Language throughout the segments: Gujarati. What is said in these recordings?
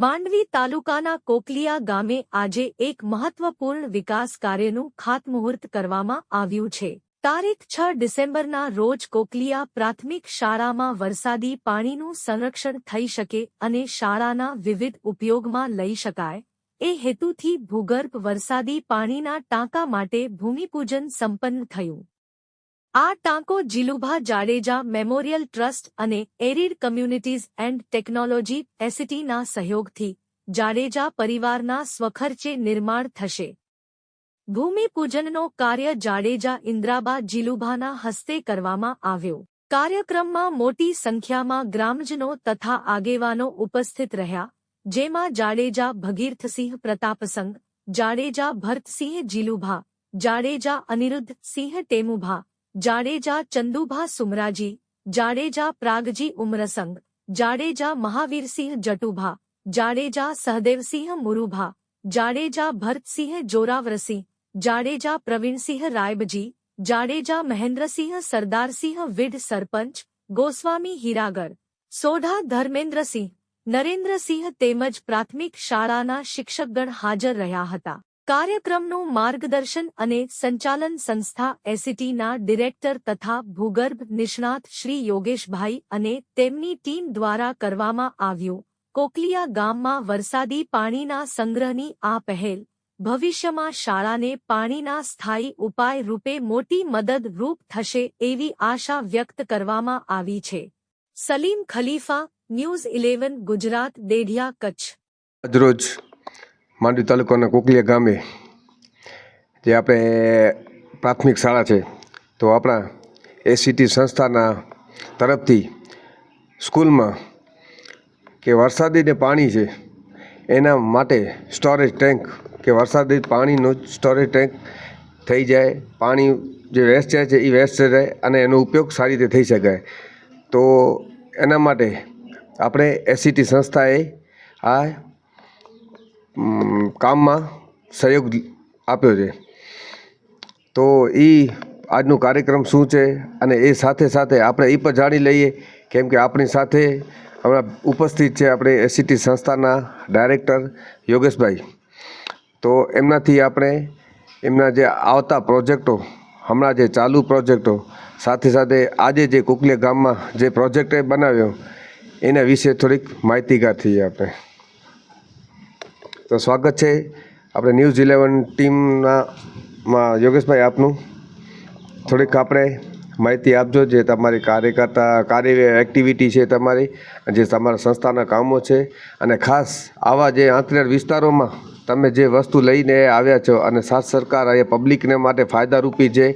માંડવી તાલુકાના કોકલિયા ગામે આજે એક મહત્વપૂર્ણ વિકાસ કાર્યનું ખાતમુહૂર્ત કરવામાં આવ્યું છે. તારીખ છ ડિસેમ્બરના રોજ કોકલિયા પ્રાથમિક શાળામાં વરસાદી પાણીનું સંરક્ષણ થઈ શકે અને શાળાના વિવિધ ઉપયોગમાં લઈ શકાય. એ હેતુથી ભૂગર્ભ વરસાદી પાણીના ટાંકા માટે ભૂમિપૂજન સંપન્ન થયું. આ ટાંકો જીલુભા જાડેજા મેમોરિયલ ટ્રસ્ટ અને એરિડ કમ્યુનિટીઝ એન્ડ ટેકનોલોજી એસિટીના સહયોગથી જાડેજા પરિવારના સ્વખર્ચે નિર્માણ થશે. ભૂમિપૂજનનો કાર્ય જાડેજા ઇન્દ્રાબા જીલુભાના હસ્તે કરવામાં આવ્યો. કાર્યક્રમમાં મોટી સંખ્યામાં ગ્રામજનો તથા આગેવાનો ઉપસ્થિત રહ્યા, જેમાં જાડેજા ભગીરથસિંહ પ્રતાપસંગ જાડેજા ભરતસિંહ જીલુભા, જાડેજા અનિરુદ્ધ સિંહ ટેમુભા જાડેજા ચંદુભા સુમરાજી, જાડેજા પ્રાગજી ઉમરસંગ, જાડેજા મહાવીરસિંહ જટુભા, જાડેજા સહદેવસિંહ મુરુભા, જાડેજા ભરતસિંહ જોરાવરસિંહ, જાડેજા પ્રવીણસિંહ રાયબજી, જાડેજા મહેન્દ્રસિંહ સરદારસિંહ વિઢ સરપંચ, ગોસ્વામી હીરાગર, સોઢા ધર્મેન્દ્રસિંહ, નરેન્દ્રસિંહ તેમજ પ્રાથમિક શાળાના શિક્ષકગણ હાજર રહ્યા હતા. કાર્યક્રમનું માર્ગદર્શન અને સંચાલન સંસ્થા એસીટીના ડિરેક્ટર તથા ભૂગર્ભ નિષ્ણાત શ્રી યોગેશભાઈ અને તેમની ટીમ દ્વારા કરવામાં આવ્યું. કોકલિયા ગામમાં વરસાદી પાણીના સંગ્રહની આ પહેલ, ભવિષ્યમાં શાળાને પાણીના સ્થાયી ઉપાય રૂપે મોટી મદદ રૂપ થશે એવી આશા વ્યક્ત કરવામાં આવી છે. Salim Khalifa, news eleven, Gujarat, Dedhiya, Kutch. આજરોજ માંડવી તાલુકાના કોકલિયા ગામે, જે આપણે પ્રાથમિક શાળા છે, તો આપણા એસીટી સંસ્થાના તરફથી સ્કૂલમાં કે વરસાદી જે પાણી છે, એના માટે સ્ટોરેજ ટેન્ક કે વરસાદી પાણીનું સ્ટોરેજ ટેન્ક થઈ જાય, પાણી જે વેસ્ટ જાય છે એ વેસ્ટ જાય અને એનો ઉપયોગ સારી રીતે થઈ શકાય. તો એના માટે આપણે એસીટી સંસ્થાએ આ કામમાં સહયોગ આપ્યો છે. તો એ આજનો કાર્યક્રમ શું છે? અને એ સાથે સાથે આપણે એ પણ જાણી લઈએ કેમ કે આપણી સાથે હમણાં ઉપસ્થિત છે આપણે એસીટી સંસ્થાના ડાયરેક્ટર યોગેશભાઈ. તો એમનાથી આપણે એમના જે આવતા પ્રોજેક્ટો, હમણાં જે ચાલુ પ્રોજેક્ટો, સાથે સાથે આજે જે કુકલે ગામમાં જે પ્રોજેક્ટ બનાવ્યો, એના વિશે થોડીક માહિતીગાર થઈએ આપણે. તો સ્વાગત છે આપણે ન્યૂઝ ઇલેવન ટીમના માં યોગેશભાઈ આપનું. થોડીક આપણે માહિતી આપજો જે તમારી કાર્યકર્તા કાર્ય એક્ટિવિટી છે તમારી, જે તમારા સંસ્થાના કામો છે, અને ખાસ આવા જે આંતરિયાળ વિસ્તારોમાં તમે જે વસ્તુ લઈને આવ્યા છો અને સાથ સરકાર એ પબ્લિકને માટે ફાયદારૂપી જે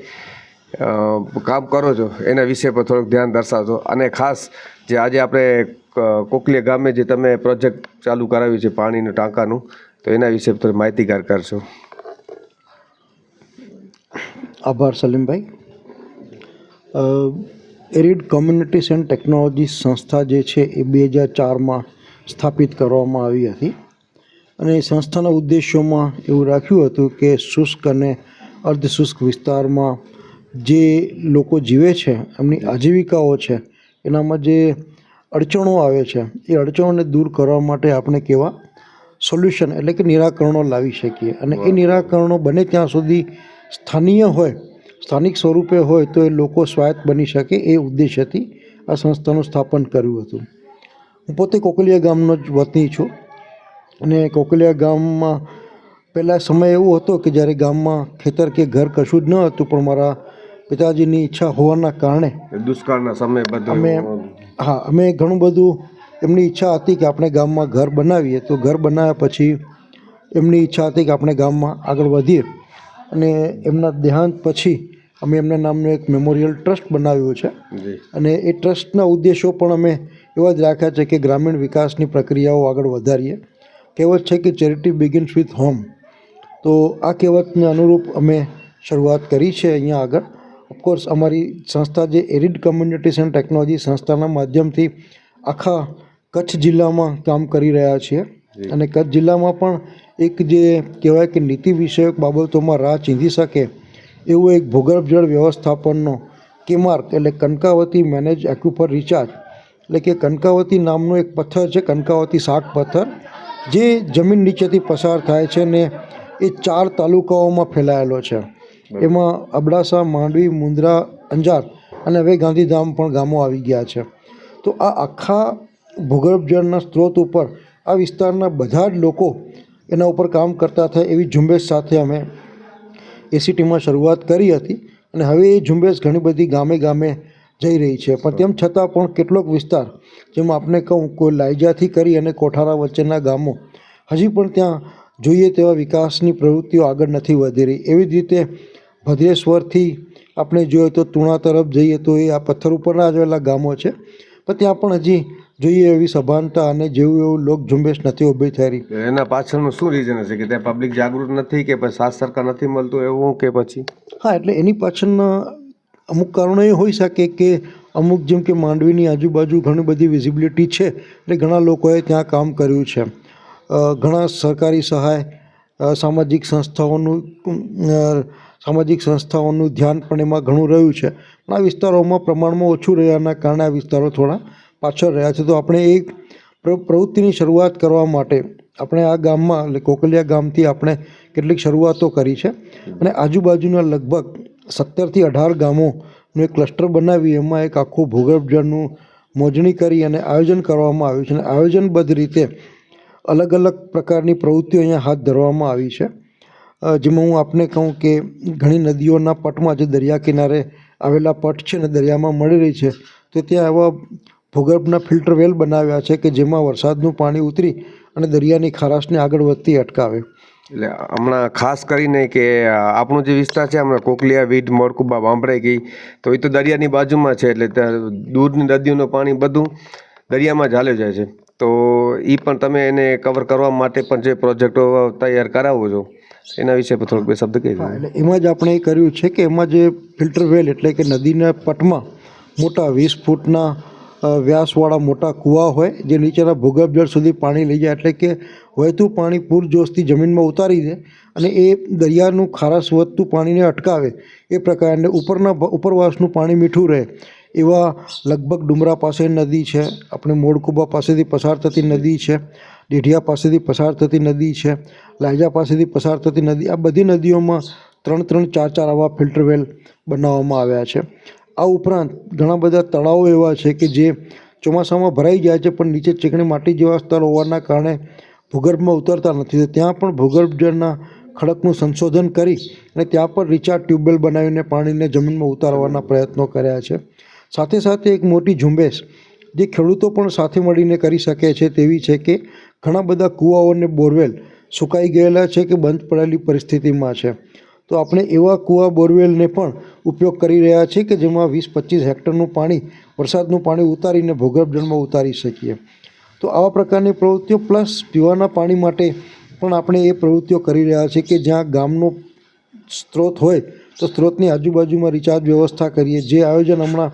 કામ કરો છો, એના વિશે પર થોડુંક ધ્યાન દર્શાવજો. અને ખાસ જે આજે આપણે કોકલીયા ગામે જે તમે પ્રોજેક્ટ ચાલુ કરાવ્યું છે પાણીનું ટાંકાનું, તો એના વિશે થોડી માહિતીગાર કરશો. આભાર Salimbhai. Arid communities and technology સંસ્થા જે છે એ બે હજાર ચારમાં સ્થાપિત કરવામાં આવી હતી. અને એ સંસ્થાના ઉદ્દેશોમાં એવું રાખ્યું હતું કે શુષ્ક અને અર્ધ શુષ્ક વિસ્તારમાં જે લોકો જીવે છે, એમની આજીવિકાઓ છે એનામાં જે અડચણો આવે છે એ અડચણોને દૂર કરવા માટે આપણે કેવા સોલ્યુશન એટલે કે નિરાકરણો લાવી શકીએ. અને એ નિરાકરણો બને ત્યાં સુધી સ્થાનીય હોય સ્થાનિક સ્વરૂપે હોય તો એ લોકો સ્વાયત્ત બની શકે એ ઉદ્દેશ્યથી આ સંસ્થાનું સ્થાપન કર્યું હતું. હું પોતે કોકલિયા ગામનો જ વતની છું અને કોકલિયા ગામમાં પહેલાં સમય એવો હતો કે જ્યારે ગામમાં ખેતર કે ઘર કશું જ ન હતું પણ મારા પિતાજીની ઈચ્છા હોવાના કારણે દુષ્કાળના સમય બધું અમે હા અમે ઘણું બધું એમની ઈચ્છા હતી કે આપણે ગામમાં ઘર બનાવીએ. તો ઘર બનાવ્યા પછી એમની ઈચ્છા હતી કે આપણે ગામમાં આગળ વધીએ. અને એમના દેહાંત પછી અમે એમના નામનું એક મેમોરિયલ ટ્રસ્ટ બનાવ્યું છે. અને એ ટ્રસ્ટના ઉદ્દેશો પણ અમે એવા જ રાખ્યા છે કે ગ્રામીણ વિકાસની પ્રક્રિયાઓ આગળ વધારીએ. કહેવત છે કે ચેરિટી બિગિન્સ વિથ હોમ તો આ કહેવતને અનુરૂપ અમે શરૂઆત કરી છે અહીંયા આગળ. ઓફકોર્સ અમારી સંસ્થા જે એરિડ કમ્યુનિટીસ એન્ડ ટેકનોલોજી સંસ્થાના માધ્યમથી આખા કચ્છ જિલ્લામાં કામ કરી રહ્યા છીએ. અને કચ્છ જિલ્લામાં પણ એક જે કહેવાય કે નીતિ વિષયક બાબતોમાં રાહ ચીંધી શકે એવું એક ભૂગર્ભ જળ વ્યવસ્થાપનનો કેમાર્ક એટલે કનકાવતી મેનેજ એક્યુફર રિચાર્જ એટલે કે કનકાવતી નામનો એક પથ્થર છે કનકાવતી શાક પથ્થર જે જમીન નીચેથી પસાર થાય છે ને એ ચાર તાલુકાઓમાં ફેલાયેલો છે. એમાં અબડાસા, માંડવી, મુંદ્રા, અંજાર અને હવે ગાંધીધામ પણ ગામો આવી ગયા છે. તો આ આખા ભૂગર્ભ જળના સ્ત્રોત ઉપર આ વિસ્તારના બધા જ લોકો એના ઉપર કામ કરતા થાય એવી ઝુંબેશ સાથે અમે એસીટીમાં શરૂઆત કરી હતી અને હવે એ ઝુંબેશ ઘણી બધી ગામે ગામે જઈ રહી છે. પણ તેમ છતાં પણ કેટલોક વિસ્તાર, જેમાં આપણે કહું, કોઈ લાયજાથી કરી અને કોઠારા વચ્ચેના ગામો, હજી પણ ત્યાં જોઈએ તેવા વિકાસની પ્રવૃત્તિઓ આગળ નથી વધી રહી. એવી જ રીતે ભદ્રેશ્વરથી આપણે જોઈએ તો તુણા તરફ જઈએ તો એ આ પથ્થર ઉપરના આવેલા ગામો છે. પણ ત્યાં પણ હજી જોઈએ એવી સભાનતા અને જેવું એવું લોક ઝુંબેશ નથી ઊભી થઈ રહી એના પાછળનું શું રીઝન હશે કે ત્યાં પબ્લિક જાગૃત નથી કે પછી સાથ સરકાર નથી મળતું એવું કે પછી? હા એટલે એની પાછળના અમુક કારણો એ હોઈ શકે કે અમુક જેમ કે માંડવીની આજુબાજુ ઘણી બધી વિઝિબિલિટી છે એટલે ઘણા લોકોએ ત્યાં કામ કર્યું છે. ઘણા સરકારી સહાય સામાજિક સંસ્થાઓનું સામાજિક સંસ્થાઓનું ધ્યાન પણ એમાં ઘણું રહ્યું છે. પણ આ વિસ્તારોમાં પ્રમાણમાં ઓછું રહ્યાના કારણે આ વિસ્તારો થોડા પાછળ રહ્યા છે. તો આપણે એ પ્રવૃત્તિની શરૂઆત કરવા માટે આપણે આ ગામમાં, એટલે કોકલિયા ગામથી આપણે કેટલીક શરૂઆતો કરી છે. અને આજુબાજુના લગભગ સત્તરથી અઢાર ગામોનું એક ક્લસ્ટર બનાવી, એમાં એક આખું ભૂગર્ભ જળનું મોજણી કરી અને આયોજન કરવામાં આવ્યું છે. અને આયોજનબદ્ધ રીતે અલગ અલગ પ્રકારની પ્રવૃત્તિઓ અહીંયા હાથ ધરવામાં આવી છે. જેમાં હું આપને કહું કે ઘણી નદીઓના પટમાં જે દરિયા કિનારે આવેલા પટ છે ને દરિયામાં મળી રહી છે, તો ત્યાં એવા ભૂગર્ભના ફિલ્ટર વેલ બનાવ્યા છે કે જેમાં વરસાદનું પાણી ઉતરી અને દરિયાની ખારાશને આગળ વધતી અટકાવે. એટલે હમણાં ખાસ કરીને કે આપણો જે વિસ્તાર છે, હમણાં કોકલિયા, વીટ મોરકુબા વાંભરાઈ ગઈ, તો એ તો દરિયાની બાજુમાં છે, એટલે ત્યાં દૂરની નદીઓનું પાણી બધું દરિયામાં જ જાય છે. તો એ પણ તમે એને કવર કરવા માટે પણ જે પ્રોજેક્ટો તૈયાર કરાવો છો એના વિશે થોડુંક બે શબ્દ કહી એટલે એમાં જ આપણે એ કર્યું છે કે એમાં જે ફિલ્ટર વેલ એટલે કે નદીના પટમાં મોટા વીસ ફૂટના વ્યાસવાળા મોટા કૂવા હોય, જે નીચેના ભૂગર્ભ જળ સુધી પાણી લઈ જાય, એટલે કે વહેતું પાણી પૂરજોશથી જમીનમાં ઉતારી દે અને એ દરિયાનું ખારાશ વધતું પાણીને અટકાવે. એ પ્રકારને ઉપરના ઉપરવાસનું પાણી મીઠું રહે. એવા લગભગ ડુમરા પાસે નદી છે, આપણે મોડકુબા પાસેથી પસાર થતી નદી છે. ડેઢિયા પાસેથી પસાર થતી નદી છે, લાયજા પાસેથી પસાર થતી નદી, આ બધી નદીઓમાં ત્રણ ત્રણ ચાર ચાર આવા ફિલ્ટર વેલ બનાવવામાં આવ્યા છે. આ ઉપરાંત ઘણા બધા તળાવો એવા છે કે જે ચોમાસામાં ભરાઈ જાય છે, પણ નીચે ચીકણી માટી જેવા સ્તર હોવાના કારણે ભૂગર્ભમાં ઉતરતા નથી. ત્યાં પણ ભૂગર્ભ જળના ખડકનું સંશોધન કરી અને ત્યાં પણ રિચાર્જ ટ્યુબવેલ બનાવીને પાણીને જમીનમાં ઉતારવાના પ્રયત્નો કર્યા છે. સાથે સાથે એક મોટી ઝુંબેશ જે ખેડૂતો પણ સાથે મળીને કરી શકે છે તેવી છે કે ઘણા બધા કૂવાઓ અને બોરવેલ સુકાઈ ગયેલા છે કે બંધ પડેલી પરિસ્થિતિમાં છે. તો આપણે એવા કૂવા બોરવેલને પણ ઉપયોગ કરી રહ્યા છીએ કે જેમાં વીસ પચીસ હેક્ટરનું પાણી, વરસાદનું પાણી ઉતારીને ભૂગર્ભ જળમાં ઉતારી શકીએ. તો આવા પ્રકારની પ્રવૃત્તિઓ પ્લસ પીવાના પાણી માટે પણ આપણે એ પ્રવૃત્તિઓ કરી રહ્યા છીએ કે જ્યાં ગામનો સ્ત્રોત હોય તો સ્ત્રોતની આજુબાજુમાં રિચાર્જ વ્યવસ્થા કરીએ. જે આયોજન હમણાં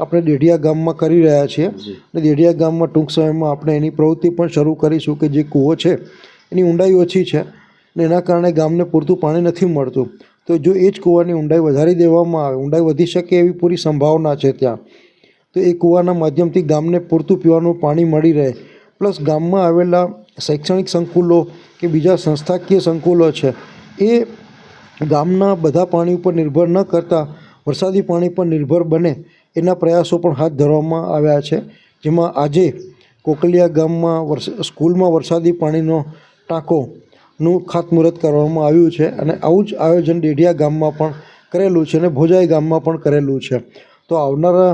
આપણે દેઢિયા ગામમાં કરી રહ્યા છીએ અને દેઢિયા ગામમાં ટૂંક સમયમાં આપણે એની પ્રવૃત્તિ પણ શરૂ કરીશું કે જે કૂવો છે એની ઊંડાઈ ઓછી છે ને એના કારણે ગામને પૂરતું પાણી નથી મળતું. તો જો એ જ કૂવાની ઊંડાઈ વધારી દેવામાં આવે ઊંડાઈ વધી શકે એવી પૂરી સંભાવના છે ત્યાં. તો એ કૂવાના માધ્યમથી ગામને પૂરતું પીવાનું પાણી મળી રહે. પ્લસ ગામમાં આવેલા શૈક્ષણિક સંકુલો કે બીજા સંસ્થાકીય સંકુલો છે એ ગામના બધા પાણી ઉપર નિર્ભર ન કરતાં વરસાદી પાણી પર નિર્ભર બને એના પ્રયાસો પણ હાથ ધરવામાં આવ્યા છે. જેમાં આજે કોકલિયા ગામમાં વરસ સ્કૂલમાં વરસાદી પાણીનો ટાંકોનું ખાતમુહૂર્ત કરવામાં આવ્યું છે અને આવું જ આયોજન ડેઢિયા ગામમાં પણ કરેલું છે અને ભોજાઈ ગામમાં પણ કરેલું છે. તો આવનારા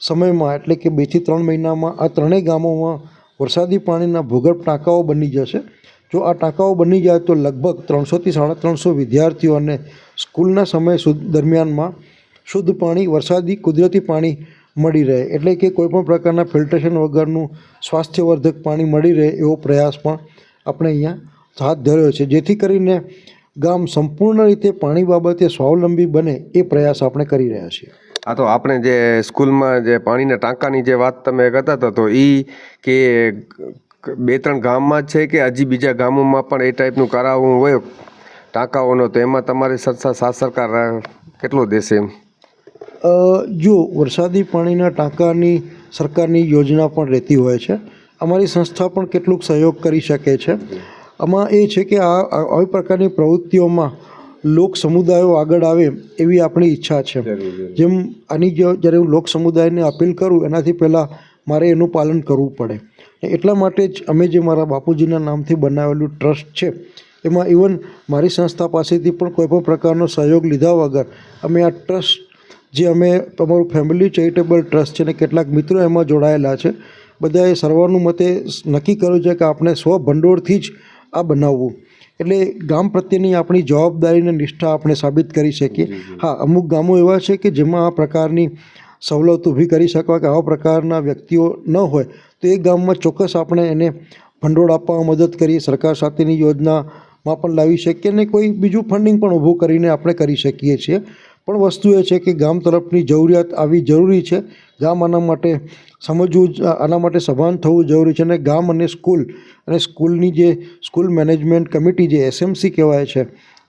સમયમાં, એટલે કે બેથી ત્રણ મહિનામાં, આ ત્રણેય ગામોમાં વરસાદી પાણીના ભૂગર્ભ ટાંકાઓ બની જશે. જો આ ટાંકાઓ બની જાય તો લગભગ ત્રણસોથી સાડા ત્રણસો વિદ્યાર્થીઓને સ્કૂલના સમય દરમિયાનમાં શુદ્ધ પાણી, વરસાદી કુદરતી પાણી મળી રહે. એટલે કે કોઈપણ પ્રકારના ફિલ્ટરેશન વગરનું સ્વાસ્થ્યવર્ધક પાણી મળી રહે એવો પ્રયાસ પણ આપણે અહીંયા હાથ ધર્યો છે. જેથી કરીને ગામ સંપૂર્ણ રીતે પાણી બાબતે સ્વાવલંબી બને એ પ્રયાસ આપણે કરી રહ્યા છીએ. આ તો આપણે જે સ્કૂલમાં જે પાણીના ટાંકાની જે વાત તમે કરતા હતા, તો એ કે બે ત્રણ ગામમાં છે કે હજી બીજા ગામોમાં પણ એ ટાઈપનું કરાવવું હોય ટાંકાઓનો, તો એમાં તમારી સરકાર કેટલો દેશે એમ? જો વરસાદી પાણીના ટાંકાની સરકારની યોજના પણ રહેતી હોય છે અમારી સંસ્થા પણ કેટલુંક સહયોગ કરી શકે છે. આમાં એ છે કે આ આવી પ્રકારની પ્રવૃત્તિઓમાં લોક સમુદાયો આગળ આવે એવી આપણી ઈચ્છા છે. જેમ આની જો જ્યારે હું લોક સમુદાયને અપીલ કરું એનાથી પહેલાં મારે એનું પાલન કરવું પડે. એટલા માટે જ અમે જે મારા બાપુજીના નામથી બનાવેલું ટ્રસ્ટ છે એમાં ઇવન મારી સંસ્થા પાસેથી પણ કોઈ પણ પ્રકારનો સહયોગ લીધા વગર અમે આ ટ્રસ્ટ જે અમે અમારું ફેમિલી ચેરિટેબલ ટ્રસ્ટ છે ને કેટલાક મિત્રો એમાં જોડાયેલા છે બધાએ સર્વાનુમતે નક્કી કર્યું છે કે આપણે સ્વ ભંડોળથી જ આ બનાવવું. એટલે ગામ પ્રત્યેની આપણી જવાબદારીને નિષ્ઠા આપણે સાબિત કરી શકીએ. હા અમુક ગામો એવા છે કે જેમાં આ પ્રકારની સવલત ઊભી કરી શકવા કે આવા પ્રકારના વ્યક્તિઓ ન હોય તો એ ગામમાં ચોક્કસ આપણે એને ભંડોળ આપવામાં મદદ કરીએ સરકાર સાથેની યોજનામાં પણ લાવી શકીએ અને કોઈ બીજું ફંડિંગ પણ ઊભું કરીને આપણે કરી શકીએ છીએ. પણ વસ્તુ એ છે કે ગામ તરફની જરૂરિયાત આવી જરૂરી છે. ગામ આના માટે સમજવું આના માટે સભાન થવું જરૂરી છે અને ગામ અને સ્કૂલ અને સ્કૂલની જે સ્કૂલ મેનેજમેન્ટ કમિટી જે એસએમસી કહેવાય છે,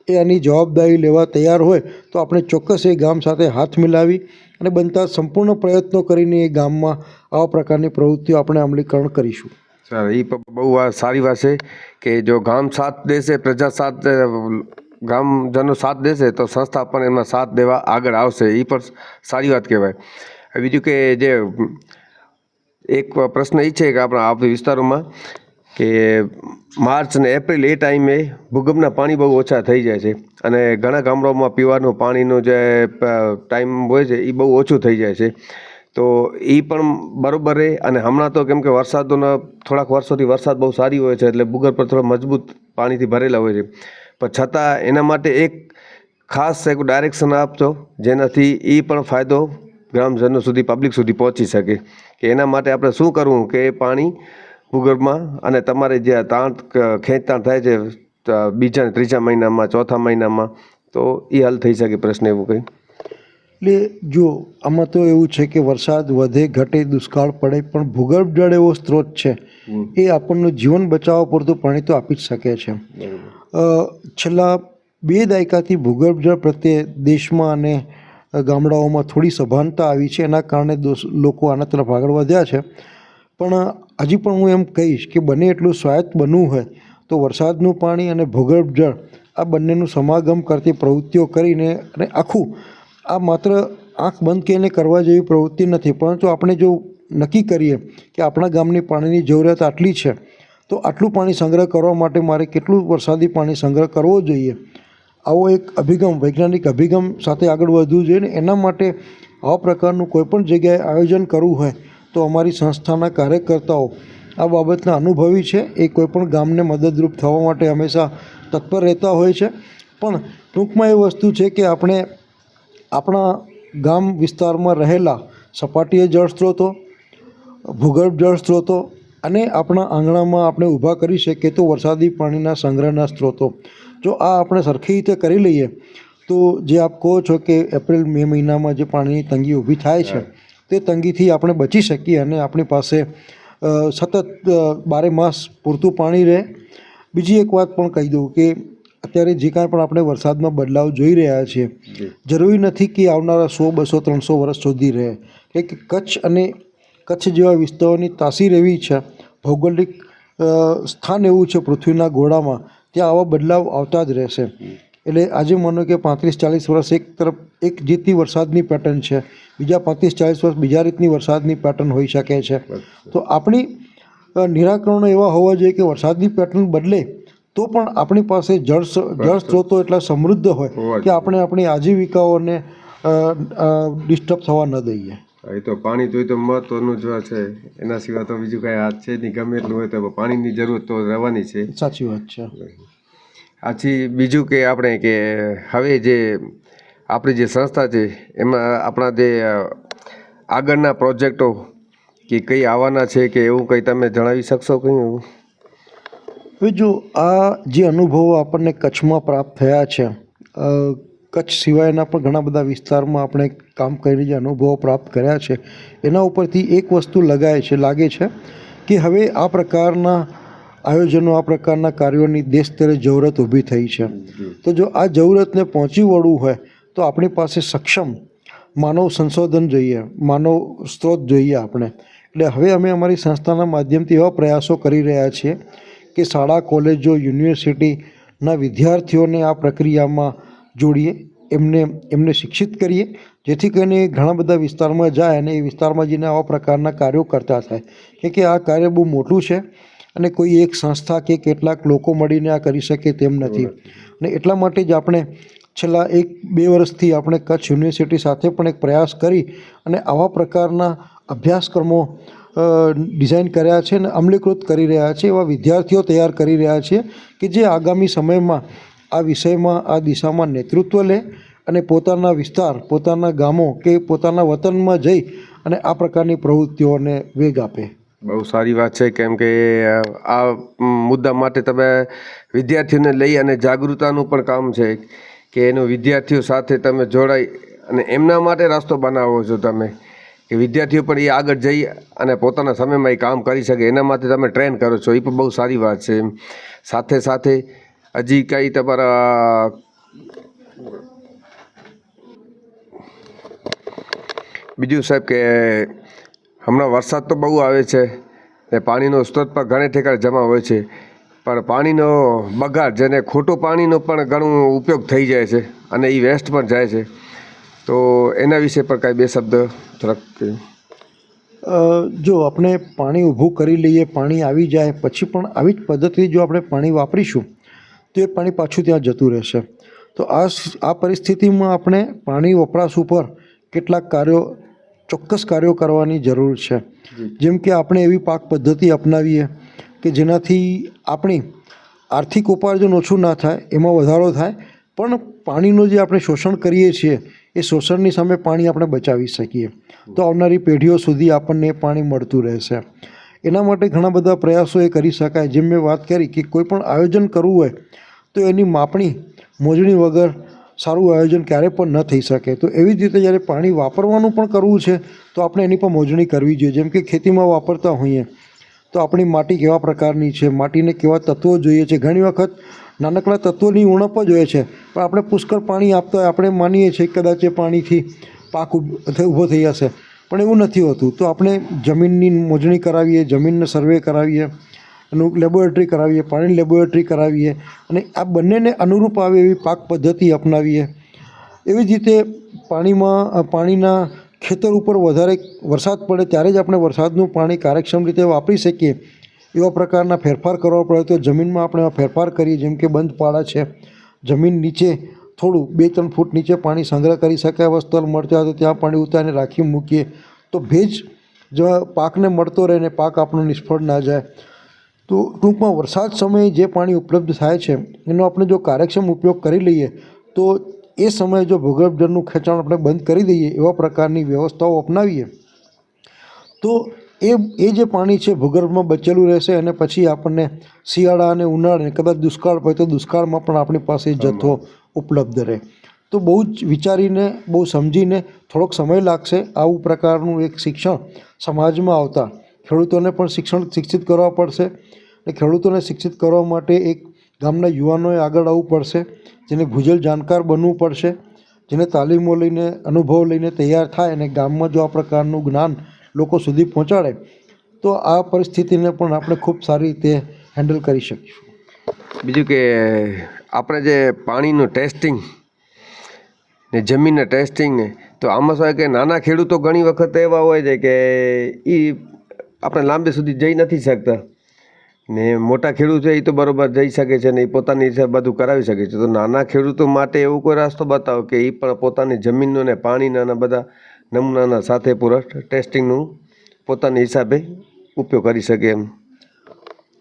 એ આની જવાબદારી લેવા તૈયાર હોય તો આપણે ચોક્કસ એ ગામ સાથે હાથ મિલાવી અને બનતા સંપૂર્ણ પ્રયત્નો કરીને એ ગામમાં આવા પ્રકારની પ્રવૃત્તિઓ આપણે અમલીકરણ કરીશું. સર એ બહુ સારી વાત છે કે જો ગામ સાથ દેશે, પ્રજા સાથ ગામજનો સાથ દેશે તો સંસ્થા પણ એમાં સાથ દેવા આગળ આવશે એ પણ સારી વાત કહેવાય. બીજું કે જે, એક પ્રશ્ન એ છે કે આપણા આપણા વિસ્તારોમાં કે માર્ચ અને એપ્રિલ એ ટાઈમે ભૂગર્ભના પાણી બહુ ઓછા થઈ જાય છે અને ઘણા ગામડાઓમાં પીવાનું પાણીનું જે ટાઈમ હોય છે એ બહુ ઓછું થઈ જાય છે. તો એ પણ બરાબર રહે અને હમણાં તો કેમ કે વરસાદોના, થોડાક વર્ષોથી વરસાદ બહુ સારી હોય છે એટલે ભૂગર્ભ પર થોડા મજબૂત પાણીથી ભરેલા હોય છે. પણ છતાં એના માટે એક ખાસ એક ડાયરેક્શન આપજો જેનાથી એ પણ ફાયદો ગ્રામજનો સુધી પબ્લિક સુધી પહોંચી શકે. કે એના માટે આપણે શું કરવું કે એ પાણી ભૂગર્ભમાં અને તમારે જે તાણ ખેંચતાણ થાય છે બીજા ત્રીજા મહિનામાં ચોથા મહિનામાં તો એ હલ થઈ શકે પ્રશ્ન એવું કંઈ. એટલે જો આમાં તો એવું છે કે વરસાદ વધે ઘટે દુષ્કાળ પડે પણ ભૂગર્ભ જળ એવો સ્ત્રોત છે એ આપણને જીવન બચાવવા પૂરતું પાણી તો આપી જ શકે છે. છેલ્લા બે દાયકાથી ભૂગર્ભ જળ પ્રત્યે દેશમાં અને ગામડાઓમાં થોડી સભાનતા આવી છે. એના કારણે લોકો આના તરફ આગળ વધ્યા છે. પણ હજી પણ હું એમ કહીશ કે બને એટલું સ્વાયત્ત બનવું હોય તો વરસાદનું પાણી અને ભૂગર્ભ જળ આ બંનેનું સમાગમ કરતી પ્રવૃત્તિઓ કરીને અને આખું આ માત્ર આંખ બંધ કરીને કરવા જેવી પ્રવૃત્તિ નથી. પરંતુ આપણે જો નક્કી કરીએ કે આપણા ગામની પાણીની જરૂરિયાત આટલી છે તો આટલું પાણી સંગ્રહ કરવા માટે મારે કેટલું વરસાદી પાણી સંગ્રહ કરવો જોઈએ? આવો એક અભિગમ, વૈજ્ઞાનિક અભિગમ સાથે આગળ વધવું જોઈએ ને એના માટે આવા પ્રકારનું કોઈપણ જગ્યાએ આયોજન કરવું હોય તો અમારી સંસ્થાના કાર્યકર્તાઓ આ બાબતના અનુભવી છે. એ કોઈપણ ગામને મદદરૂપ થવા માટે હંમેશા તત્પર રહેતા હોય છે. પણ ટૂંકમાં એ વસ્તુ છે કે આપણે આપણા ગામ વિસ્તારમાં રહેલા સપાટીય જળ સ્ત્રોતો, ભૂગર્ભ જળ સ્ત્રોતો અને આપણા આંગણામાં આપણે ઊભા કરી શકીએ તો વરસાદી પાણીના સંગ્રહના સ્ત્રોતો. જો આ આપણે સરખી રીતે કરી લઈએ તો જે આપ કહો છો કે એપ્રિલ મે મહિનામાં જે પાણીની તંગી ઊભી થાય છે તે તંગીથી આપણે બચી શકીએ અને આપણી પાસે સતત બારે માસ પૂરતું પાણી રહે. બીજી એક વાત પણ કહી દઉં કે અત્યારે જે કાંઈ પણ આપણે વરસાદમાં બદલાવ જોઈ રહ્યા છીએ જરૂરી નથી કે આવનારા સો બસો ત્રણસો વર્ષ સુધી રહે. કે કચ્છ અને કચ્છ જેવા વિસ્તારોની તાસીર એવી છે ભૌગોલિક સ્થાન એવું છે પૃથ્વીના ગોળામાં ત્યાં આવા બદલાવ આવતા જ રહેશે. એટલે આજે માનો કે પાંત્રીસ ચાલીસ વર્ષ એક તરફ એક રીતની વરસાદની પેટર્ન છે બીજા પાંત્રીસ ચાલીસ વર્ષ બીજા રીતની વરસાદની પેટર્ન હોઈ શકે છે. તો આપણી નિરાકરણો એવા હોવા જોઈએ કે વરસાદની પેટર્ન બદલે તો પણ આપણી પાસે જળ જળ સ્ત્રોતો એટલા સમૃદ્ધ હોય કે આપણે આપણી આજીવિકાઓને ડિસ્ટર્બ થવા ન દઈએ. એ તો પાણી તો એ તો મહત્વનું જ છે. એના સિવાય તો બીજું કાંઈ હાથ છે નહીં ગમે એટલું હોય તો પાણીની જરૂરત તો રહેવાની છે. સાચી વાત છે. આથી બીજું કે આપણે કે હવે જે આપણી જે સંસ્થા છે એમાં આપણા જે આગળના પ્રોજેક્ટો કે કઈ આવવાના છે કે એવું કંઈ તમે જણાવી શકશો કંઈ એવું? હવે જો આ જે અનુભવો આપણને કચ્છમાં પ્રાપ્ત થયા છે કચ્છ સિવાયના પણ ઘણા બધા વિસ્તારમાં આપણે કામ કરીને જે અનુભવો પ્રાપ્ત કર્યા છે, એના ઉપરથી એક વસ્તુ લગાય છે, લાગે છે કે હવે આ પ્રકારના આયોજનો, આ પ્રકારના કાર્યોની દેશ સ્તરે જરૂરત ઊભી થઈ છે. તો જો આ જરૂરતને પહોંચી વળવું હોય, તો આપણી પાસે સક્ષમ માનવ સંશોધન જોઈએ, માનવ સ્ત્રોત જોઈએ આપણે. એટલે હવે અમે અમારી સંસ્થાના માધ્યમથી એવા પ્રયાસો કરી રહ્યા છીએ કે શાળા, કોલેજો, યુનિવર્સિટીના વિદ્યાર્થીઓને આ પ્રક્રિયામાં જોડીએ એમને એમને શિક્ષિત કરીએ જેથી કરીને ઘણા બધા વિસ્તારમાં જાય અને એ વિસ્તારમાં જઈને આવા પ્રકારના કાર્યો કરતા થાય. કે કે આ કાર્ય બહુ મોટું છે અને કોઈ એક સંસ્થા કે કેટલાક લોકો મળીને આ કરી શકે તેમ નથી. અને એટલા માટે જ આપણે છેલ્લા એક બે વર્ષથી આપણે કચ્છ યુનિવર્સિટી સાથે પણ એક પ્રયાસ કરી અને આવા પ્રકારના અભ્યાસક્રમો ડિઝાઇન કર્યા છે અને અમલીકૃત કરી રહ્યા છે એવા વિદ્યાર્થીઓ તૈયાર કરી રહ્યા છે કે જે આગામી સમયમાં આ વિષયમાં આ દિશામાં નેતૃત્વ લે અને પોતાના વિસ્તાર, પોતાના ગામો કે પોતાના વતનમાં જઈ અને આ પ્રકારની પ્રવૃત્તિઓને વેગ આપે. બહુ સારી વાત છે, કેમ કે આ મુદ્દા માટે તમે વિદ્યાર્થીઓને લઈ અને જાગૃતતાનું પણ કામ છે કે એનું વિદ્યાર્થીઓ સાથે તમે જોડાઈ અને એમના માટે રસ્તો બનાવો છો તમે. કે વિદ્યાર્થીઓ પણ એ આગળ જઈ અને પોતાના સમયમાં એ કામ કરી શકે, એના માટે તમે ટ્રેન કરો છો, એ પણ બહુ સારી વાત છે સાથે સાથે હજી કંઈ તમારા બીજું સાહેબ કે હમણાં વરસાદ તો બહુ આવે છે ને પાણીનો સ્ત્રોત પણ ઘણે ઠેકાણે જમા હોય છે, પણ પાણીનો બગાડ જેને ખોટું પાણીનો પણ ઘણું ઉપયોગ થઈ જાય છે અને એ વેસ્ટ પણ જાય છે. તો એના વિશે પણ કાંઈ બે શબ્દ જો આપણે પાણી ઊભું કરી લઈએ, પાણી આવી જાય, પછી પણ આવી જ પદ્ધતિ જો આપણે પાણી વાપરીશું તો એ પાણી પાછું ત્યાં જતું રહેશે. તો આ આ પરિસ્થિતિમાં આપણે પાણી વપરાશ ઉપર કેટલાક કાર્યો ચોક્કસ કાર્યો કરવાની જરૂર છે. જેમ કે આપણે એવી પાક પદ્ધતિ અપનાવીએ કે જેનાથી આપણી આર્થિક ઉપાર્જન ઓછું ના થાય એમાં વધારો થાય પણ પાણીનું જે આપણે શોષણ કરીએ છીએ એ શોષણની સામે પાણી આપણે બચાવી શકીએ. તો આવનારી પેઢીઓ સુધી આપણને એ પાણી મળતું રહેશે. એના માટે ઘણા બધા પ્રયાસો એ કરી શકાય. જેમ મેં વાત કરી કે કોઈ પણ આયોજન કરવું હોય તો એની માપણી મોજણી વગર સારું આયોજન ક્યારે પણ ન થઈ શકે. તો એવી જ રીતે જ્યારે પાણી વાપરવાનું પણ કરવું છે, તો આપણે એની પણ મોજણી કરવી જોઈએ. જેમ કે ખેતીમાં વાપરતા હોઈએ, તો આપણી માટી કેવા પ્રકારની છે, માટીને કેવા તત્વો જોઈએ છે. ઘણી વખત નાનકડા તત્વોની ઉણપ જ હોય છે, પણ આપણે પુષ્કળ પાણી આપતા હોય, આપણે માનીએ છીએ કદાચ એ પાણીથી પાક ઊભો થઈ જશે. પણ એવું નથી હોતું. તો આપણે જમીનની મોજણી કરાવીએ, જમીનને સર્વે કરાવીએ એનું લેબોરેટરી કરાવીએ પાણી લેબોરેટરી કરાવીએ અને આ બંનેને અનુરૂપ આવે એવી પાક પદ્ધતિ અપનાવીએ. એવી જ રીતે પાણીમાં પાણીના ખેતર ઉપર વધારે વરસાદ પડે ત્યારે જ આપણે વરસાદનું પાણી કાર્યક્ષમ રીતે વાપરી શકીએ. એવા પ્રકારના ફેરફાર કરવા પડે તો જમીનમાં આપણે ફેરફાર કરીએ, જેમ કે બંધ પાડા છે. જમીન નીચે થોડું, બે ત્રણ ફૂટ નીચે પાણી સંગ્રહ કરી શકાય, એવા સ્થળ મળતા હોય તો ત્યાં પાણી ઉતારીને રાખી મૂકીએ. તો ભેજ જો પાકને મળતો રહે ને પાક આપણો નિષ્ફળ ના જાય. તો ટૂંકમાં વરસાદ સમયે જે પાણી ઉપલબ્ધ થાય છે, એનો આપણે જો કાર્યક્ષમ ઉપયોગ કરી લઈએ, તો એ સમયે જો ભૂગર્ભ જળનું ખેંચાણ આપણે બંધ કરી દઈએ, એવા પ્રકારની વ્યવસ્થાઓ અપનાવીએ. તો એ એ જે પાણી છે ભૂગર્ભમાં બચેલું રહેશે અને પછી આપણને શિયાળા અને ઉનાળે કદાચ દુષ્કાળ હોય તો દુષ્કાળમાં પણ આપણી પાસે જથ્થો ઉપલબ્ધ રહે. તો બહુ જ વિચારીને, બહુ સમજીને થોડોક સમય લાગશે આવું પ્રકારનું એક શિક્ષણ સમાજમાં આવતા ખેડૂતોને પણ શિક્ષણ શિક્ષિત કરવા પડશે અને ખેડૂતોને શિક્ષિત કરવા માટે એક ગામના યુવાનોએ આગળ આવવું પડશે, જેને ભૂજલ જાણકાર બનવું પડશે, જેને તાલીમો લઈને, અનુભવ લઈને તૈયાર થાય અને ગામમાં જો આ પ્રકારનું જ્ઞાન લોકો સુધી પહોંચાડે, તો આ પરિસ્થિતિને પણ આપણે ખૂબ સારી રીતે હેન્ડલ કરી શકીશું. બીજું કે, આપણે જે પાણીનું ટેસ્ટિંગ ને જમીનના ટેસ્ટિંગને તો આમાં શું કે નાના ખેડૂતો ઘણી વખત એવા હોય છે કે એ આપણે લાંબે સુધી જઈ નથી શકતા. ને મોટા ખેડૂત છે એ તો બરોબર જઈ શકે છે ને એ પોતાની રીતે બધું કરાવી શકે છે. તો નાના ખેડૂતો માટે એવો કોઈ રસ્તો બતાવો કે એ પણ પોતાની જમીનનો ને પાણીના બધા નમૂનાના સાથે પૂરા ટેસ્ટિંગનું પોતાની હિસાબે ઉપયોગ કરી શકે એમ.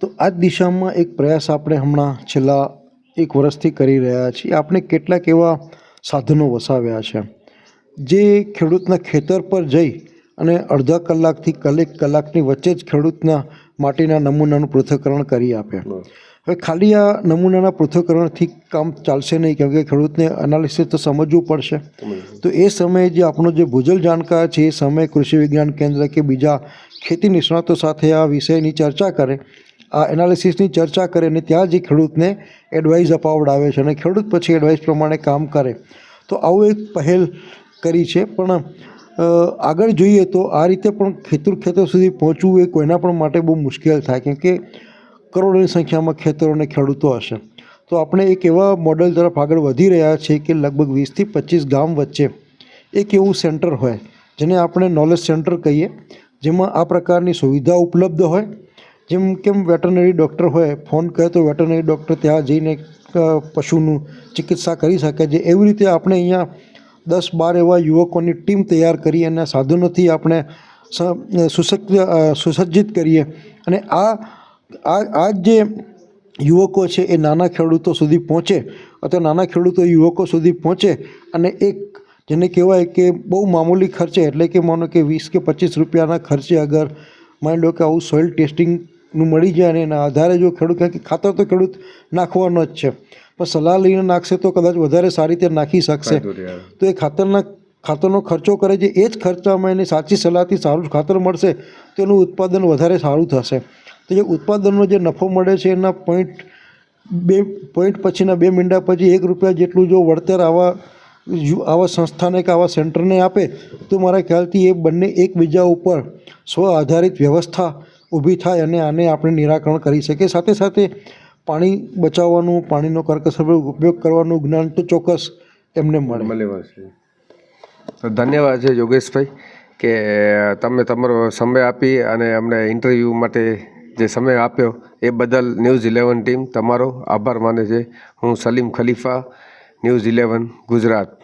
તો આ દિશામાં એક પ્રયાસ આપણે હમણાં છેલ્લા એક વર્ષથી કરી રહ્યા છીએ. આપણે કેટલાક એવા સાધનો વસાવ્યા છે. જે ખેડૂતના ખેતર પર જઈ અને અડધા કલાકથી કલેક કલાકની વચ્ચે જ ખેડૂતના માટીના નમૂનાનું પૃથ્થકરણ કરી આપે. હવે ખાલી આ નમૂનાના પૃથ્થકરણથી કામ ચાલશે નહીં કેમ કે ખેડૂતને એનાલિસિસ તો સમજવું પડશે. તો એ સમયે જે આપણો જે ભૂજલ જાણકાર છે એ સમયે કૃષિ વિજ્ઞાન કેન્દ્ર કે બીજા ખેતી નિષ્ણાતો સાથે આ વિષયની ચર્ચા કરે આ એનાલિસિસની ચર્ચા કરે અને ત્યાં જે ખેડૂતને એડવાઇસ અપાવડાવે છે અને ખેડૂત પછી એડવાઇસ પ્રમાણે કામ કરે. તો આવું એક પહેલ કરી છે પણ આગળ જોઈએ તો આ રીતે પણ ખેતર ખેતર સુધી પહોંચવું એ કોઈના પણ માટે બહુ મુશ્કેલ થાય, કેમ કે કરોડોની સંખ્યામાં ખેતરો અને ખેડૂતો હશે. તો આપણે એક એવા મોડલ તરફ આગળ વધી રહ્યા છીએ કે લગભગ વીસથી પચીસ ગામ વચ્ચે એક એવું સેન્ટર હોય, જેને આપણે નોલેજ સેન્ટર કહીએ. જેમાં આ પ્રકારની સુવિધા ઉપલબ્ધ હોય. જેમ કેમ વેટરનરી ડૉક્ટર હોય ફોન કરે તો વેટરનરી ડૉક્ટર ત્યાં જઈને પશુનું ચિકિત્સા કરી શકે છે. એવી રીતે આપણે અહીંયા દસ બાર એવા યુવકોની ટીમ તૈયાર કરી અને સાધનોથી આપણે સુસજ્જ સુસજ્જિત કરીએ. અને આ આ જે યુવકો છે એ નાના ખેડૂતો સુધી પહોંચે, અથવા નાના ખેડૂતો યુવકો સુધી પહોંચે અને એક જેને કહેવાય કે બહુ મામૂલી ખર્ચે, એટલે કે માનો કે વીસ કે પચીસ રૂપિયાના ખર્ચે અગર માની લો કે આવું સોઇલ ટેસ્ટિંગનું મળી જાય અને એના આધારે જો ખેડૂત, કારણ કે ખાતર તો ખેડૂત નાખવાનો જ છે. પણ સલાહ લઈને નાખશે તો કદાચ વધારે સારી રીતે નાખી શકશે. તો એ ખાતરના ખાતરનો ખર્ચો કરે છે એ જ ખર્ચામાં એને સાચી સલાહથી સારું ખાતર મળશે તો એનું ઉત્પાદન વધારે સારું થશે. તો જે ઉત્પાદનનો જે નફો મળે છે એના પોઈન્ટ બે પોઈન્ટ પછીના બે મીંડા પછી એક રૂપિયા જેટલું જો વળતર આવા આવા સંસ્થાને કે આવા સેન્ટરને આપે તો મારા ખ્યાલથી એ બંને એકબીજા ઉપર સ્વ આધારિત વ્યવસ્થા ઊભી થાય અને આને આપણે નિરાકરણ કરી શકીએ. સાથે સાથે પાણી બચાવવાનું, પાણીનો કરકસર ઉપયોગ કરવાનું જ્ઞાન તો ચોક્કસ એમને મળે. મળે છે ધન્યવાદ છે યોગેશભાઈ કે તમે તમારો સમય આપી અને અમને ઇન્ટરવ્યૂ માટે જે સમય આપ્યો એ બદલ ન્યૂઝ ઇલેવન ટીમ તમારો આભાર માને છે. હું સલીમ ખલીફા ન્યૂઝ ઇલેવન ગુજરાત.